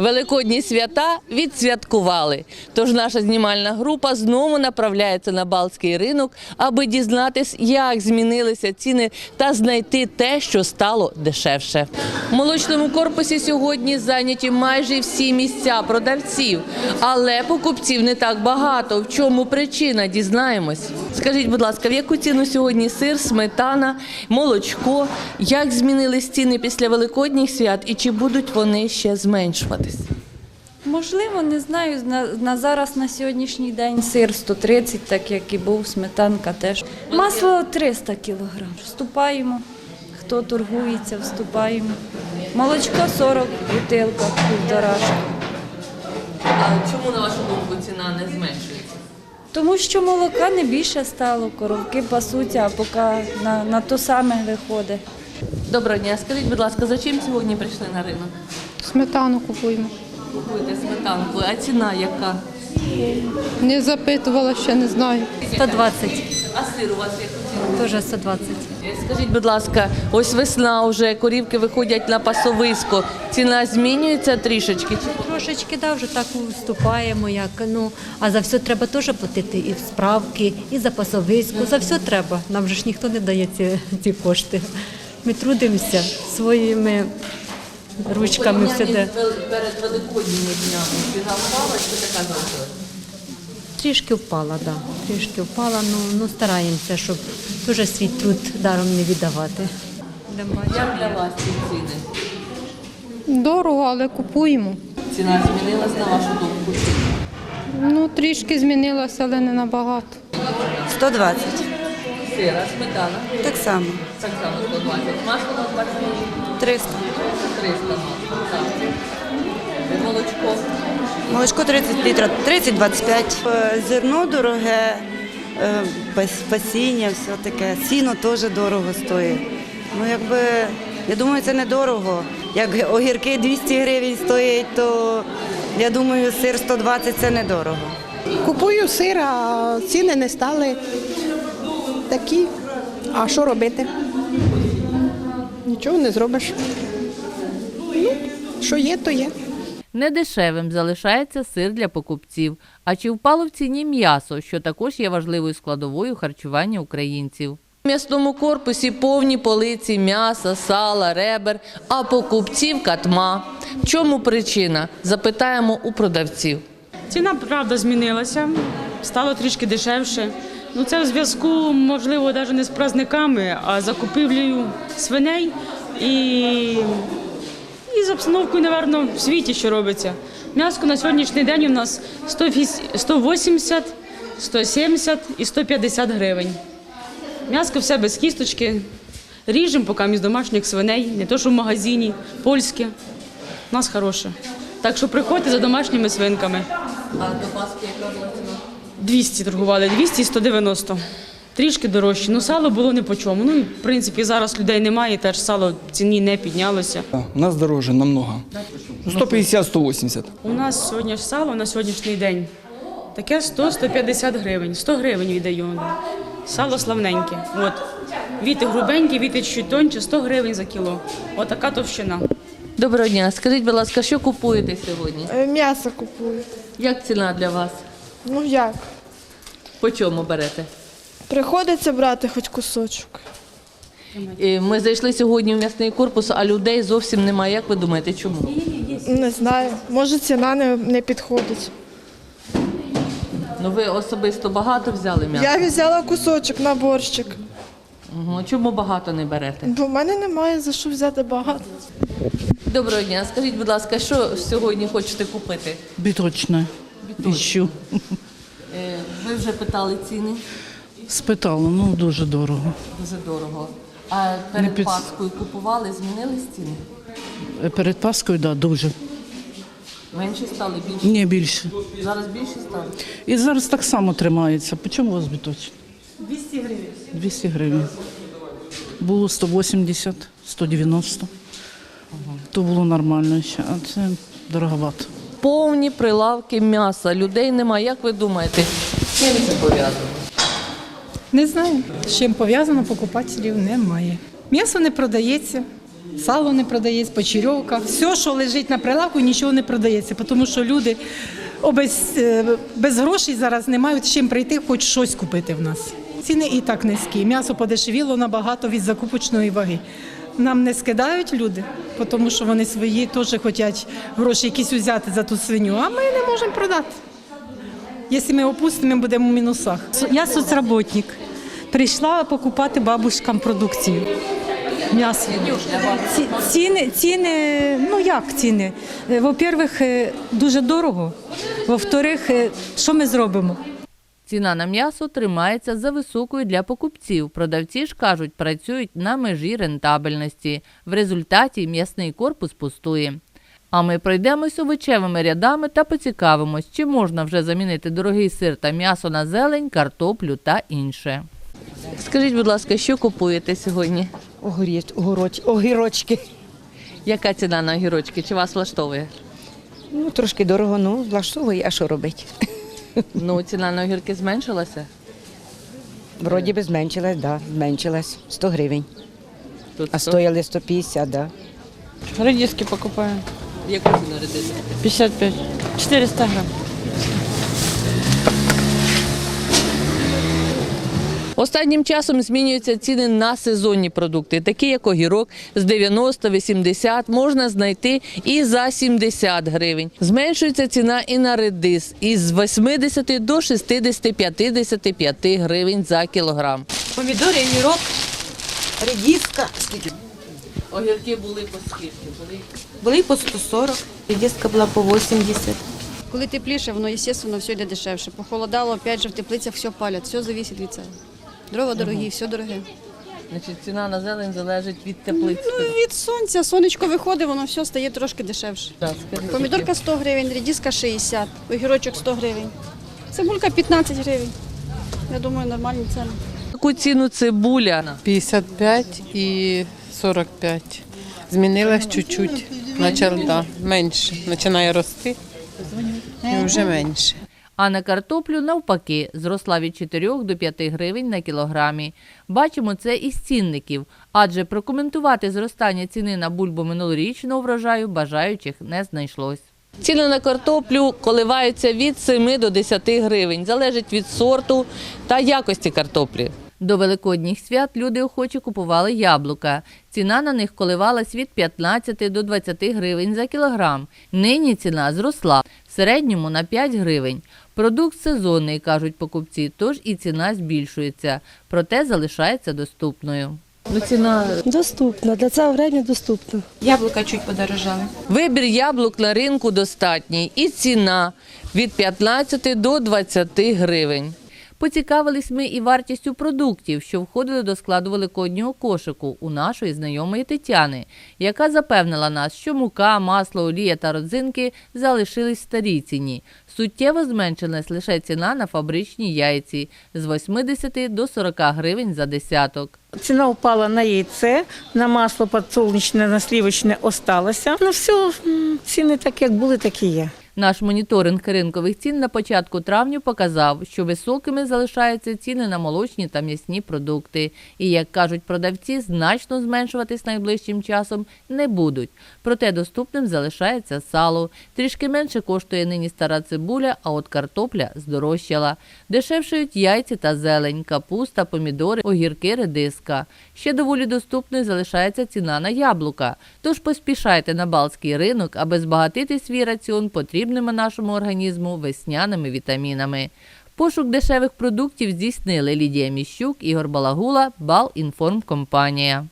Великодні свята відсвяткували. Тож наша знімальна група знову направляється на Балтський ринок, аби дізнатись, як змінилися ціни та знайти те, що стало дешевше. В молочному корпусі сьогодні зайняті майже всі місця продавців, але покупців не так багато. В чому причина? Дізнаємось. Скажіть, будь ласка, в яку ціну сьогодні сир, сметана, молочко? Як змінились ціни після великодніх свят і чи будуть вони ще зменшуватись? Можливо, не знаю. На, на зараз на сьогоднішній день сир 130, так як і був, сметанка теж. Масло 300 кілограм. Вступаємо. Хто торгується, вступаємо. Молочко 40, бутилка, півторашка. А чому на вашу думку ціна не зменшується? Тому що молока не більше стало, коровки пасуться, а поки на, на то саме виходить. Доброго дня. Скажіть, будь ласка, за чим сьогодні прийшли на ринок? Сметану купуємо. Купуєте сметанку, а ціна яка? Не запитувала, ще не знаю. 120, А сир у вас ціну? теж 120. Е, Скажіть, будь ласка, ось весна вже корівки виходять на пасовисько. Ціна змінюється трішечки? Трошечки да, вже так уступаємо, як ну а за все треба теж платити і в справки, і за пасовисько. За все треба. Нам же ж ніхто не дає ці, ці кошти. Ми трудимося своїми ручками все де. перед великодніми днями ціна впала чи така зробила? Трішки впала, да. Трішки впала. Ну, ну стараємося, щоб дуже свій труд даром не віддавати. Як для вас ці ціни? Дорого, але купуємо. Ціна змінилась на вашу думку? Ну, трішки змінилося, але не набагато. 120. Сира, сметана, Так само. Так само 120. Масло на 20 300. 300 масло. Так. Молочко. Молочко 30 літрів, 30-25. Е, Зерно дороге, е, пас- пасіння, все таке. Сіно теж дорого стоїть. Ну, якби, я думаю, це недорого. Як огірки 200 гривень стоять, то я думаю, сир 120 це недорого. Купую сир, а ціни не стали такі. А що робити? Нічого не зробиш. Ну, що є, то є. Недешевим залишається сир для покупців. А чи впало в ціні м'ясо, що також є важливою складовою харчування українців? У м'ясному корпусі повні полиці м'яса, сала, ребер, а покупців катма. В чому причина? Запитаємо у продавців. Ціна правда змінилася, стало трішки дешевше. Ну це в зв'язку, можливо, навіть не з праздниками, а закупівлею свиней і, і з обстановкою, напевно, в світі, що робиться. М'яско на сьогоднішній день у нас 180, 170 і 150 гривень. М'яско все без кісточки. Ріжемо поки з домашніх свиней, не то, що в магазині, польське. У нас хороше. Так що приходьте за домашніми свинками. А до Пасхи яка була ціна? 200 торгували, 200 і 190. Трішки дорожче. Ну, сало було не по чому. Ну, і, в принципі, зараз людей немає, теж сало в ціні не піднялося. У нас дороже намного. 150-180. У нас сьогодні ж сало на сьогоднішній день таке 100-150 гривень. 100 гривень віддаю. Сало славненьке. От. Віти грубенькі, віти чуть тонче, 100 гривень за кіло. Отака товщина. Доброго дня. Скажіть, будь ласка, що купуєте сьогодні? Е, М'ясо купую. Як ціна для вас? Ну як? По чому берете? Приходиться брати хоч кусочок. Е, Ми зайшли сьогодні в м'ясний корпус, а людей зовсім немає. Як ви думаєте, чому? Не знаю. Може ціна не, не підходить. Ну ви особисто багато взяли м'яса? Я взяла кусочок на борщик, Угу. Чому багато не берете? бо в мене немає за що взяти багато. Доброго дня. Скажіть, будь ласка, що сьогодні хочете купити? Біточне. Іщу. Е, Ви вже питали ціни Спитала, ну дуже дорого. дуже дорого. А перед під- Пасхою купували, змінились ціни? Е, Перед Паскою, так, да, дуже. Менше стали більше. Ні, більше. Зараз більше стало. І зараз так само тримається. По чому у вас біточне? 200 гривень. 200 гривень. Було 180, 190. То було нормально ще, а це дороговато. Повні прилавки м'яса. Людей немає. Як ви думаєте, з чим це пов'язано? Не знаю, з чим пов'язано, покупателів немає. М'ясо не продається, Сало не продається, почерьовка. Все, що лежить на прилавку, нічого не продається, тому що люди без, е, без грошей зараз не мають з чим прийти, хоч щось купити в нас. Ціни і так низькі. М'ясо подешевіло набагато від закупочної ваги. Нам не скидають люди, тому що вони свої теж хочуть гроші якісь взяти за ту свиню, а ми не можемо продати. Якщо ми опустимо, ми будемо в мінусах. Я соцработник. Прийшла покупати бабушкам продукцію. М'ясо. Ціни, ціни, ну як ціни? Е, Во-первых, е, дуже дорого. Во-вторых, е, що ми зробимо? Ціна на м'ясо тримається за високою для покупців. Продавці ж кажуть, працюють на межі рентабельності. В результаті м'ясний корпус пустує. А ми пройдемось овочевими рядами та поцікавимось, чи можна вже замінити дорогий сир та м'ясо на зелень, картоплю та інше. Скажіть, будь ласка, що купуєте сьогодні? Огіріч, огороч, огірочки. Яка ціна на огірочки? Чи вас влаштовує? Ну, трошки дорого, ну, влаштовує, а що робити? Ну, ціна на огірки зменшилася. Вроді би зменшилась, да, зменшилась. 100 гривень. Тут А стояли 150, да. Редиски покупаю. Яку ціну редиси? 55. 400 грам. Останнім часом змінюються ціни на сезонні продукти, такі як огірок з 90-80 можна знайти і за 70 гривень. Зменшується ціна і на редис із 80 до 60-55 гривень за кілограм. Помідори, огірок, редиска. Огірки були по скільки? Були Були по 140, редиска була по 80. Коли тепліше, воно, звісно, все йде дешевше. Похолодало, опять же, в теплицях все палять, все залежить від цього. Дрова дорогі, все дороге. Значить, ціна на зелень залежить від теплиці. Ну, від сонця, сонечко виходить, воно все стає трошки дешевше. Так, скажіть, Помідорка 100 гривень, редиска 60, огірочок 100 гривень. Цибулька 15 гривень. Я думаю, нормальні ціни. яку ціну цибуля? 55 і 45. Змінилась чуть-чуть. Почала, да, менше. Починає рости. І вже менше. А на картоплю навпаки зросла від 4 до 5 гривень на кілограмі. Бачимо це із цінників, адже прокоментувати зростання ціни на бульбу минулорічного врожаю бажаючих не знайшлось. Ціни на картоплю коливаються від 7 до 10 гривень, залежить від сорту та якості картоплі. До великодніх свят люди охоче купували яблука. Ціна на них коливалась від 15 до 20 гривень за кілограм. Нині ціна зросла в середньому на 5 гривень. Продукт сезонний, кажуть покупці, тож і ціна збільшується, проте залишається доступною. Ну, ціна доступна, для цього времени доступна. Яблука чуть подорожали. Вибір яблук на ринку достатній і ціна від 15 до 20 гривень. Поцікавились ми і вартістю продуктів, що входили до складу великоднього кошику у нашої знайомої Тетяни, яка запевнила нас, що мука, масло, олія та родзинки залишились в старій ціні. Суттєво зменшилась лише ціна на фабричні яйці з 80 до 40 гривень за десяток. Ціна впала на яйце, на масло подсолнечне, на сливочне осталося. На все ціни так, як були, так і є. Наш моніторинг ринкових цін на початку травня показав, що високими залишаються ціни на молочні та м'ясні продукти. І, як кажуть продавці, значно зменшуватись найближчим часом не будуть. Проте доступним залишається сало. Трішки менше коштує нині стара цибуля, а от картопля здорожчала. Дешевшають яйці та зелень, капуста, помідори, огірки, редиска. Ще доволі доступною залишається ціна на яблука. Тож поспішайте на Балтський ринок, аби збагатити свій раціон потрібними нашому організму весняними вітамінами. Пошук дешевих продуктів здійснили Лідія Міщук, Ігор Балагула, Балінформкомпанія.